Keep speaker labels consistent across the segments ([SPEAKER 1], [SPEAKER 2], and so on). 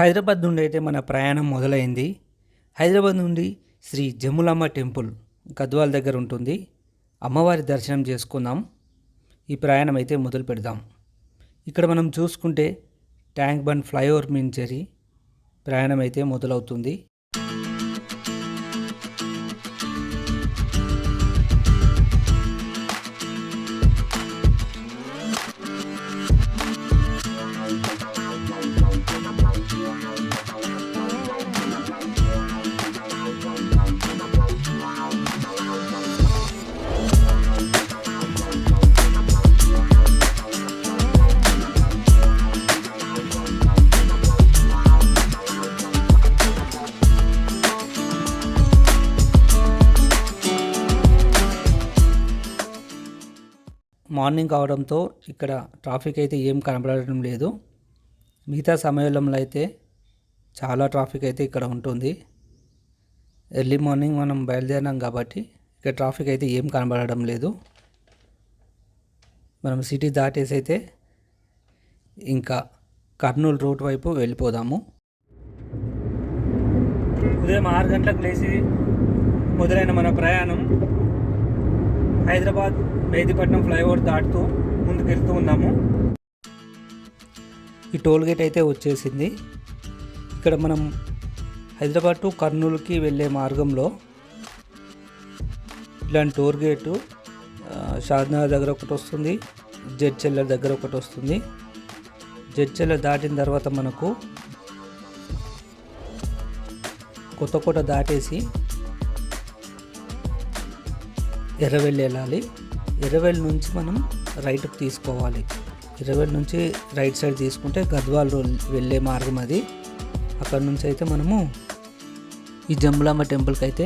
[SPEAKER 1] హైదరాబాద్ నుండి అయితే మన ప్రయాణం మొదలైంది. హైదరాబాద్ నుండి శ్రీ జములమ్మ టెంపుల్ గద్వాల దగ్గర ఉంటుంది. అమ్మవారి దర్శనం చేసుకుందాం. ఈ ప్రయాణం అయితే మొదలు పెడదాం. ఇక్కడ మనం చూసుకుంటే ట్యాంక్ బండ్ ఫ్లైఓవర్ మించరి ప్రయాణం అయితే మొదలవుతుంది. మార్నింగ్ కావడంతో ఇక్కడ ట్రాఫిక్ అయితే ఏం కనబడటం లేదు. మిగతా సమయంలో అయితే చాలా ట్రాఫిక్ అయితే ఇక్కడ ఉంటుంది. ఎర్లీ మార్నింగ్ మనం బయలుదేరినాం కాబట్టి ఇక్కడ ట్రాఫిక్ అయితే ఏం కనబడడం లేదు. మనం సిటీ దాటేసి అయితే ఇంకా కర్నూలు రోడ్ వైపు వెళ్ళిపోదాము. ఉదయం ఆరు గంటలకు లేచి మొదలైన మన ప్రయాణం హైదరాబాద్ మెహదీపట్నం ఫ్లైఓవర్ దాటుతూ ముందుకెళ్తూ ఉన్నాము. ఈ టోల్ గేట్ అయితే వచ్చేసింది. ఇక్కడ మనం హైదరాబాద్ టు కర్నూలుకి వెళ్ళే మార్గంలో ఇలాంటి టోల్ గేటు షాద్నగర్ దగ్గర ఒకటి వస్తుంది జడ్చెల్లర్ దగ్గర ఒకటి వస్తుంది. జడ్చెల్లర్ దాటిన తర్వాత మనకు కొత్తకోట దాటేసి ఎర్రవెల్లి వెళ్ళాలి. ఎర్రవెల్లి నుంచి మనం రైట్కి తీసుకోవాలి. ఎర్రవెల్లి నుంచి రైట్ సైడ్ తీసుకుంటే గద్వాల్ రోడ్ వెళ్ళే మార్గం అది. అక్కడ నుంచి అయితే మనము ఈ జంబులాంబ టెంపుల్కి అయితే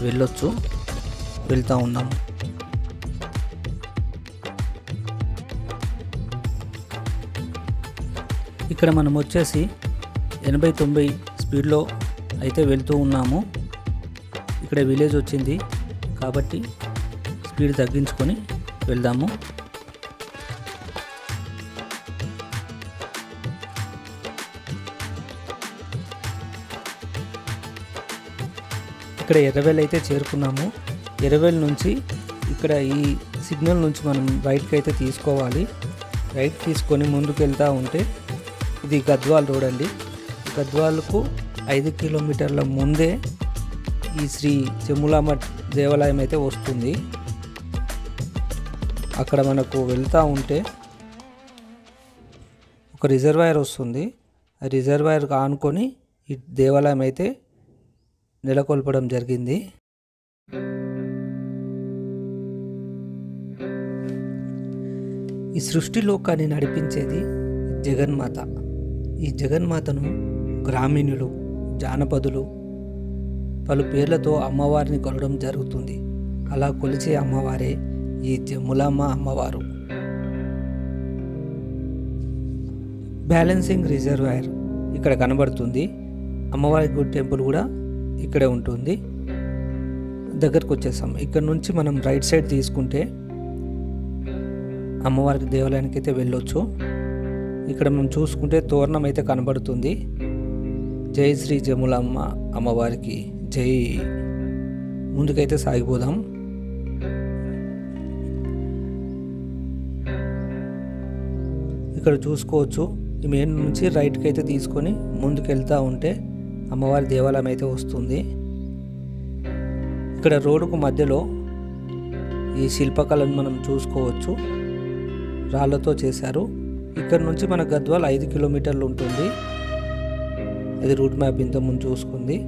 [SPEAKER 1] వెళ్ళొచ్చు. వెళ్తూ ఉన్నాము. ఇక్కడ మనం వచ్చేసి ఎనభై తొంభై స్పీడ్లో అయితే వెళ్తూ ఉన్నాము. ఇక్కడ విలేజ్ వచ్చింది. కాబట్టి స్పీడ్ తగ్గించుకొని వెళ్దాము. ఇక్కడ ఎర్రవేలు అయితే చేరుకున్నాము. ఎర్రవెల్ నుంచి ఇక్కడ ఈ సిగ్నల్ నుంచి మనం రైట్కి అయితే తీసుకోవాలి. రైట్ తీసుకొని ముందుకు వెళ్తూ ఉంటే ఇది గద్వాల్ రోడ్ అండి. గద్వాల్కు ఐదు కిలోమీటర్ల ముందే ఈ శ్రీ చెములామ దేవాలయం అయితే వస్తుంది. అక్కడ మనకు వెళ్తూ ఉంటే ఒక రిజర్వాయర్ వస్తుంది. ఆ రిజర్వాయర్ ఆనుకొని ఈ దేవాలయం అయితే నెలకొల్పడం జరిగింది. ఈ సృష్టి లోకాన్ని నడిపించేది జగన్మాత ఈ జగన్మాతను గ్రామీణులు జానపదులు పలు పేర్లతో అమ్మవారిని కొలడం జరుగుతుంది. అలా కొలిచే అమ్మవారే ఈ జములమ్మ అమ్మవారు. బ్యాలెన్సింగ్ రిజర్వాయర్ ఇక్కడ కనబడుతుంది. అమ్మవారి గుడి టెంపుల్ కూడా ఇక్కడే ఉంటుంది. దగ్గరకు వచ్చేసాం ఇక్కడ నుంచి మనం రైట్ సైడ్ తీసుకుంటే అమ్మవారికి దేవాలయానికి అయితే వెళ్ళొచ్చు. ఇక్కడ మనం చూసుకుంటే తోరణం అయితే కనబడుతుంది. జై శ్రీ జములమ్మ అమ్మవారికి. జై. ముందుకైతే సాగిపోదాం. ఇక్కడ చూసుకోవచ్చు. ఈ మెయిన్ నుంచి రైట్కి అయితే తీసుకొని ముందుకు వెళ్తూ ఉంటే అమ్మవారి దేవాలయం అయితే వస్తుంది. ఇక్కడ రోడ్డుకు మధ్యలో ఈ శిల్పకళను మనం చూసుకోవచ్చు. రాళ్ళతో చేశారు. ఇక్కడ నుంచి మన గద్వాల్ ఐదు కిలోమీటర్లు ఉంటుంది. ఇది రూట్ మ్యాప్ ఇంత ముందు చూసుకుంది.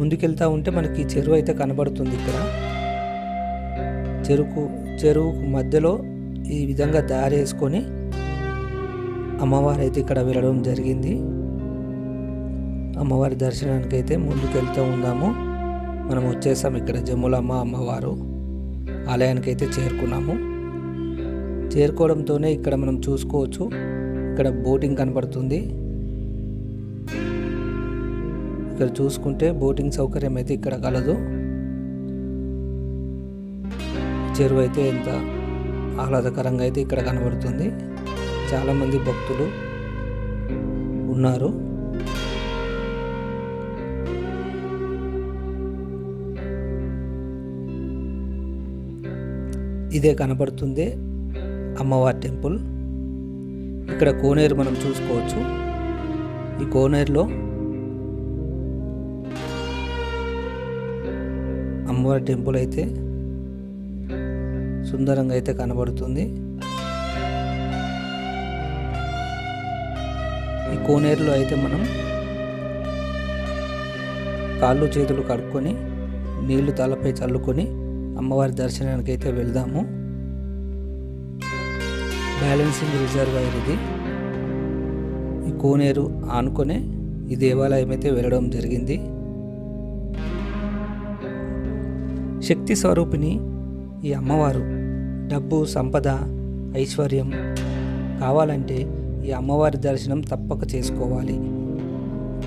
[SPEAKER 1] ముందుకెళ్తా ఉంటే మనకి చెరువు అయితే కనబడుతుంది ఇక్కడ. చెరుకు చెరువుకు మధ్యలో ఈ విధంగా దారి వేసుకొని అమ్మవారు అయితే ఇక్కడ వెళ్ళడం జరిగింది. అమ్మవారి దర్శనానికి అయితే ముందుకు వెళ్తూ మనం వచ్చేసాం ఇక్కడ జమ్ములమ్మ అమ్మవారు ఆలయానికి అయితే చేరుకున్నాము. చేరుకోవడంతోనే ఇక్కడ మనం చూసుకోవచ్చు. ఇక్కడ బోటింగ్ కనపడుతుంది. ఇక్కడ చూసుకుంటే బోటింగ్ సౌకర్యం అయితే ఇక్కడ కలదు. చెరువు అయితే ఎంత ఆహ్లాదకరంగా అయితే ఇక్కడ కనబడుతుంది. చాలామంది భక్తులు ఉన్నారు. ఇదే కనబడుతుంది అమ్మవారి టెంపుల్. ఇక్కడ కోనేరు మనం చూసుకోవచ్చు. ఈ కోనేరులో అమ్మవారి టెంపుల్ అయితే సుందరంగా అయితే కనబడుతుంది. ఈ కోనేరులో అయితే మనం కాళ్ళు చేతులు కడుక్కొని నీళ్ళు తలపై చల్లుకొని అమ్మవారి దర్శనానికి అయితే వెళ్దాము. బ్యాలెన్సింగ్ రిజర్వాయర్ ఇది. ఈ కోనేరు ఆనుకొనే ఈ దేవాలయం అయితే వెళ్ళడం జరిగింది. శక్తి స్వరూపిణి ఈ అమ్మవారు డబ్బు సంపద ఐశ్వర్యం కావాలంటే ఈ అమ్మవారి దర్శనం తప్పక చేసుకోవాలి.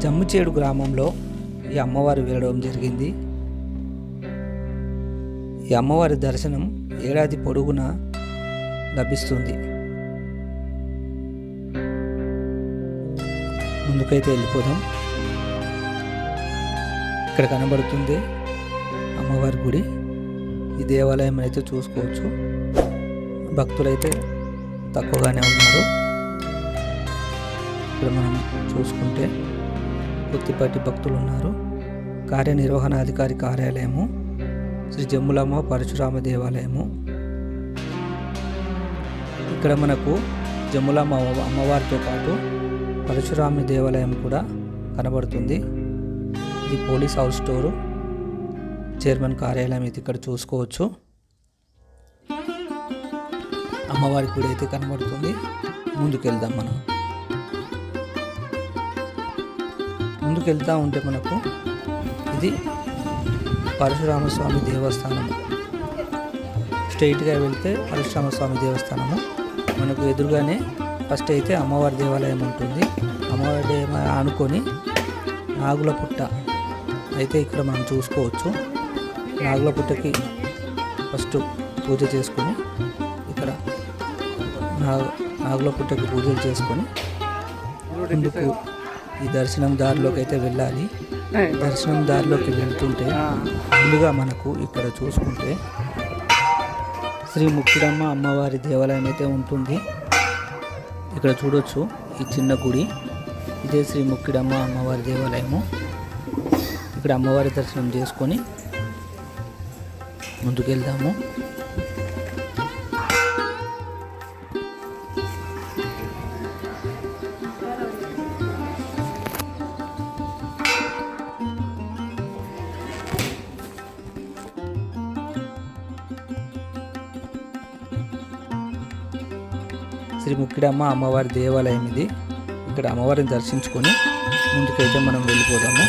[SPEAKER 1] జమ్ముచేడు గ్రామంలో ఈ అమ్మవారు వెళ్ళడం జరిగింది. ఈ అమ్మవారి దర్శనం ఏడాది పొడుగునా లభిస్తుంది. ముందుకైతే వెళ్ళిపోదాం. ఇక్కడ కనబడుతుంది అమ్మవారి గుడి. ఈ దేవాలయం అయితే చూసుకోవచ్చు. భక్తులైతే తక్కువగానే ఉన్నారు. ఇక్కడ మనం చూసుకుంటే కొద్దిపాటి భక్తులు ఉన్నారు కార్యనిర్వహణాధికారి కార్యాలయము శ్రీ జమ్ములమ్మ పరశురామ దేవాలయము. ఇక్కడ మనకు జమ్ములమ్మ అమ్మవారితో పాటు పరశురామి దేవాలయం కూడా కనబడుతుంది. ఇది పోలీస్ హౌస్ స్టోరు. చైర్మన్ కార్యాలయం ఇది ఇక్కడ చూసుకోవచ్చు. అమ్మవారి గుడి అయితే కనబడుతుంది. ముందుకెళ్దాం మనం. ముందుకు వెళ్తూ ఉంటే మనకు ఇది పరశురామస్వామి దేవస్థానం. స్ట్రైట్గా వెళ్తే పరశురామస్వామి దేవస్థానము. మనకు ఎదురుగానే ఫస్ట్ అయితే అమ్మవారి దేవాలయం ఉంటుంది. అమ్మవారి దేవాలయం ఆనుకొని నాగుల పుట్ట అయితే ఇక్కడ మనం చూసుకోవచ్చు. నాగుల పుట్టకి ఫస్ట్ పూజ చేసుకొని ఇక్కడ నాగుల పుట్టకి పూజలు చేసుకొని ముందుకు ఈ దర్శనం దారిలోకి అయితే వెళ్ళాలి దర్శనం దారిలోకి వెళ్తుంటే ముందుగా మనకు ఇక్కడ చూసుకుంటే శ్రీ ముక్కిడమ్మ అమ్మవారి దేవాలయం అయితే ఉంటుంది. ఇక్కడ చూడొచ్చు ఈ చిన్న గుడి. ఇదే శ్రీ ముక్కిడమ్మ అమ్మవారి దేవాలయము. ఇక్కడ అమ్మవారి దర్శనం చేసుకొని ముందుకెళ్దాము. శ్రీ ముక్కిడమ్మ అమ్మవారి దేవాలయం ఇది. ఇక్కడ అమ్మవారిని దర్శించుకొని ముందుకైతే మనం వెళ్ళిపోదాము.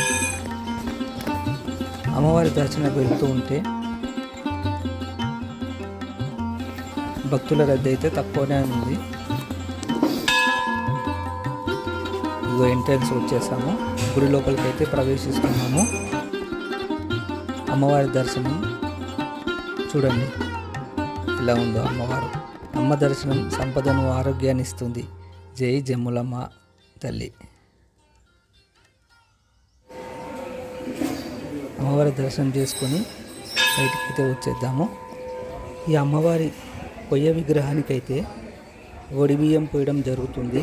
[SPEAKER 1] అమ్మవారి దర్శనం వెళ్తూ ఉంటే భక్తుల రద్దీ అయితే తక్కువనే ఉంది. ఇదిగో ఎంట్రన్స్ వచ్చేసాము. గుడి లోపలికి అయితే ప్రవేశిస్తున్నాము. అమ్మవారి దర్శనం చూడండి. ఇలా ఉందో అమ్మవారు. అమ్మ దర్శనం సంపదను ఆరోగ్యాన్ని ఇస్తుంది. జై జమ్ములమ్మ తల్లి. అమ్మవారి దర్శనం చేసుకొని బయటికి వచ్చేద్దాము. ఈ అమ్మవారి పొయ్య విగ్రహానికైతే ఒడి బియ్యం పోయడం జరుగుతుంది.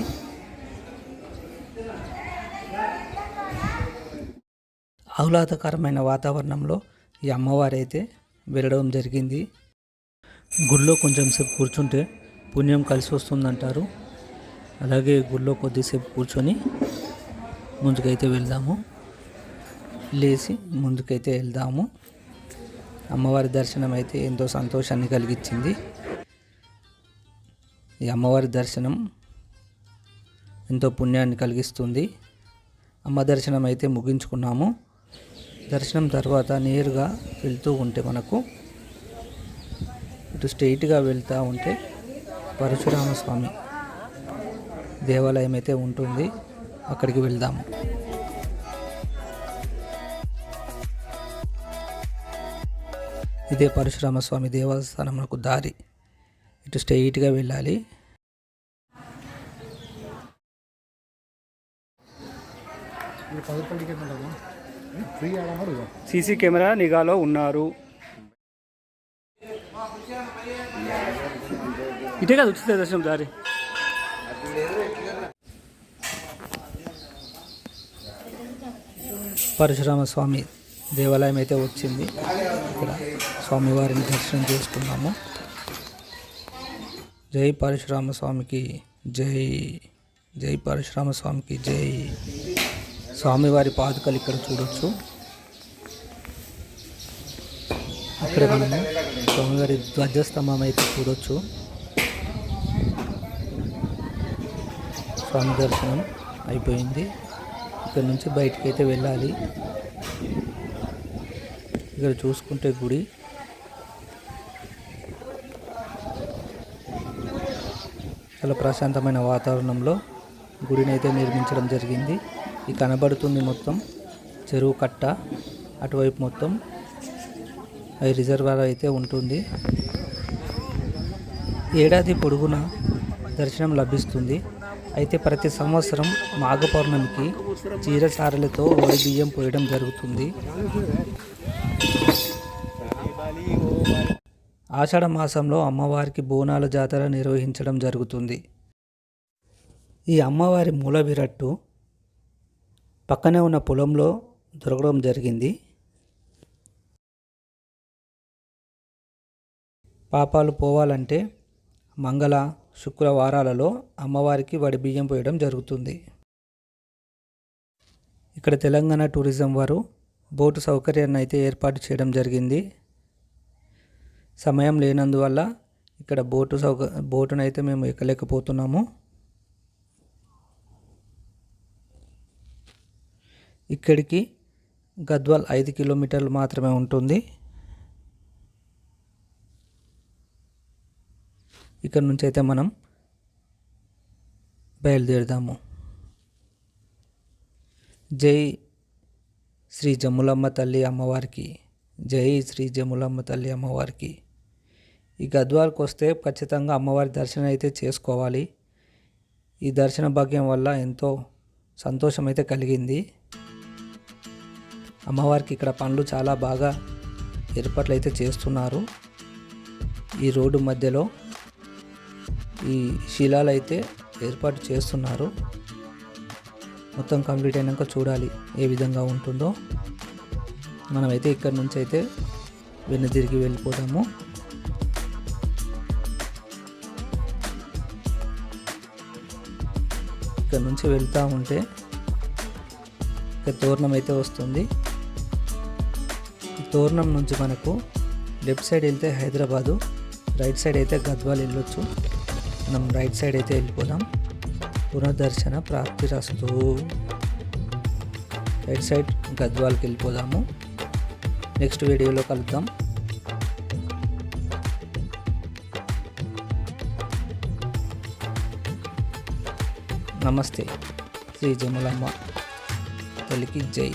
[SPEAKER 1] ఆహ్లాదకరమైన వాతావరణంలో ఈ అమ్మవారు అయితే వెళ్ళడం జరిగింది. గుడిలో కొంచెం సేపు కూర్చుంటే పుణ్యం కలిసి వస్తుందంటారు. అలాగే గుడిలో కొద్దిసేపు కూర్చొని ముందుకైతే వెళ్దాము. లేచి ముందుకైతే వెళ్దాము. అమ్మవారి దర్శనం అయితే ఎంతో సంతోషాన్ని కలిగించింది ఈ అమ్మవారి దర్శనం ఎంతో పుణ్యాన్ని కలిగిస్తుంది. అమ్మ దర్శనం అయితే ముగించుకున్నాము. దర్శనం తర్వాత నేరుగా వెళ్తూ ఉంటే మనకు ఇటు స్ట్రైట్గా వెళ్తూ ఉంటే పరశురామ స్వామి దేవాలయం అయితే ఉంటుంది అక్కడికి వెళ్దాము. ఇదే పరశురామ స్వామి దేవస్థానమునకు దారి. ఇటు స్ట్రైట్గా వెళ్ళాలి.
[SPEAKER 2] సీసీ కెమెరా నిఘాలో ఉన్నారు.
[SPEAKER 1] ఇటే కదా ఉచిత దర్శనం దారి పరశురామ స్వామి దేవాలయం అయితే వచ్చింది. ఇక్కడ స్వామివారిని దర్శనం చేసుకున్నాము. జై పరశురామ స్వామికి జై జై పరశురామ స్వామికి జై. స్వామివారి పాదుకలు ఇక్కడ చూడొచ్చు. ఇక్కడ మనము స్వామివారి ధ్వజస్తంభం అయితే చూడొచ్చు. స్వామి దర్శనం అయిపోయింది. ఇక్కడ నుంచి బయటికి అయితే వెళ్ళాలి. ఇక్కడ చూసుకుంటే గుడి. చాలా ప్రశాంతమైన వాతావరణంలో గుడిని అయితే నిర్మించడం జరిగింది. ఇది కనబడుతుంది మొత్తం చెరువు కట్ట అటువైపు మొత్తం. అది రిజర్వాయర్ అయితే ఉంటుంది. ఏడాది పొడుగునా దర్శనం లభిస్తుంది. అయితే ప్రతి సంవత్సరం మాఘ పౌర్ణమికి చీరసారలతో వరి బియ్యం పోయడం జరుగుతుంది. ఆషాఢ మాసంలో అమ్మవారికి బోనాల జాతర నిర్వహించడం జరుగుతుంది. ఈ అమ్మవారి మూల విరట్టు పక్కనే ఉన్న పొలంలో దొరకడం జరిగింది. పాపాలు పోవాలంటే మంగళ శుక్రవారాలలో అమ్మవారికి వడి బియ్యం పోయడం జరుగుతుంది. ఇక్కడ తెలంగాణ టూరిజం వారు బోటు సౌకర్యాన్ని అయితే ఏర్పాటు చేయడం జరిగింది. సమయం లేనందువల్ల ఇక్కడ బోటు సౌక బోటును అయితే మేము ఎక్కలేకపోతున్నాము. ఇక్కడికి గద్వాల్ ఐదు కిలోమీటర్లు మాత్రమే ఉంటుంది. ఇక్కడ నుంచి అయితే మనం బయలుదేరుదాము. జై శ్రీ జమ్ములమ్మ తల్లి అమ్మవారికి జై శ్రీ జమ్ములమ్మ తల్లి అమ్మవారికి. ఈ గద్వాలకు వస్తే ఖచ్చితంగా అమ్మవారి దర్శనం అయితే చేసుకోవాలి. ఈ దర్శన భాగ్యం వల్ల ఎంతో సంతోషం అయితే కలిగింది. అమ్మవారికి ఇక్కడ పనులు చాలా బాగా ఏర్పాట్లు అయితే చేస్తున్నారు. ఈ రోడ్డు మధ్యలో ఈ శిలాలు అయితే ఏర్పాటు చేస్తున్నారు. మొత్తం కంప్లీట్ అయినాక చూడాలి ఏ విధంగా ఉంటుందో. మనమైతే ఇక్కడ నుంచి అయితే వెనుదిరిగి వెళ్ళిపోతాము ఇక్కడ నుంచి వెళ్తూ ఉంటే ఇక్కడ తోరణం అయితే వస్తుంది. తోరణం నుంచి మనకు లెఫ్ట్ సైడ్ వెళ్తే హైదరాబాదు రైట్ సైడ్ అయితే గద్వాల్ వెళ్ళొచ్చు. మనం రైట్ సైడ్ అయితే వెళ్ళిపోదాం. పునర్దర్శన ప్రాప్తి రస్తు. రైట్ సైడ్ గద్వాల్కి వెళ్ళిపోదాము. నెక్స్ట్ వీడియోలో కలుద్దాం. నమస్తే. శ్రీ జములమ్మ. తల్లికి జై.